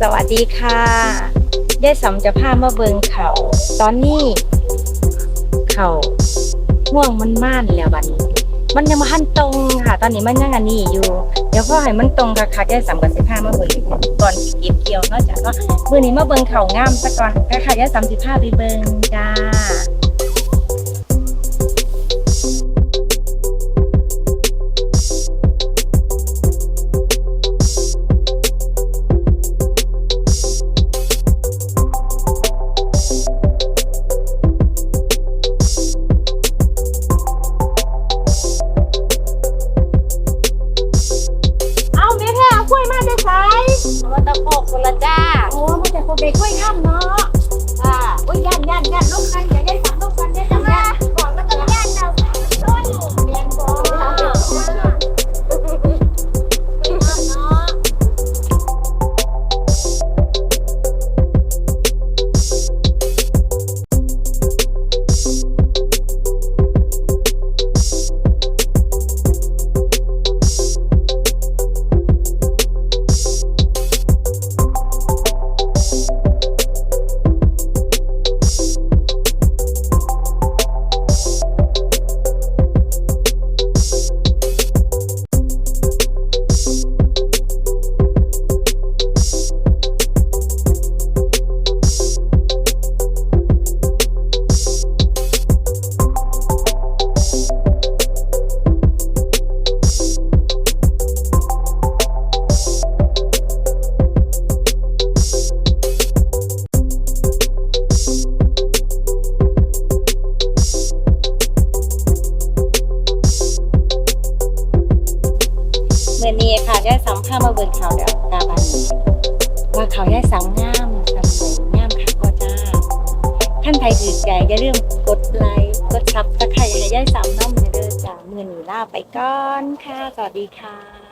สวัสดีค่ะยายสำจะพามาเบิงเขา ตอนนี้ เขาง่วงมันม่านแล้วบัดนี้ มันยังมาหันตรงค่ะ ตอนนี้มันยังอันนี้อยู่ เดี๋ยวพ่อให้มันตรงค่ะค่ะยายสำกับสิพามาเบิงก่อนสิเก็บเกี่ยวเนาะจ้ะเนามื้อนี้มาเบิงเขางามซะก่อนค่ะค่ะยายสำสิพาไปเบิงจ้า กล้วยมาจะใช้ว่าตะโพกคนละจ้า โอ้มาจากโคเบกล้วยงามเนาะ อ่าโอ้ยย่านย่านย่านลูกกันอย่าได้สั่งลูกกันได้ ยายสัมภามาเบิ่งเขาวแล้วกาบันว่าเขาวยายสังงามสำสวยงามค่ะก็จ้าท่านใดถือใจอย่าลืมกดไลค์กดซับสไครต์ให้ยายสัมน้ำเด้อจ้ามือหนีลาไปก่อนค่ะสวัสดีค่ะ